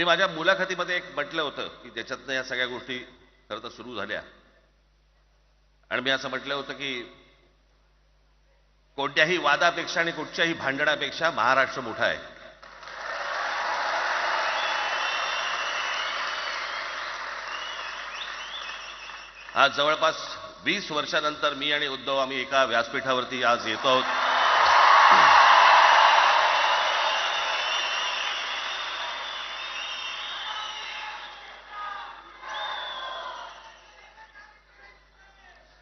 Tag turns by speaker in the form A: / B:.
A: मी माझ्या मुलाखतीमध्ये एक म्हटलं होतं की ज्याच्यातनं या सगळ्या गोष्टी खरं तर सुरू झाल्या. आणि मी असं म्हटलं होतं की कोणत्याही वादापेक्षा आणि कुठच्याही भांडणापेक्षा महाराष्ट्र मोठा आहे. आज जवळपास वीस वर्षानंतर मी आणि उद्धव आम्ही एका व्यासपीठावरती आज येतो आहोत.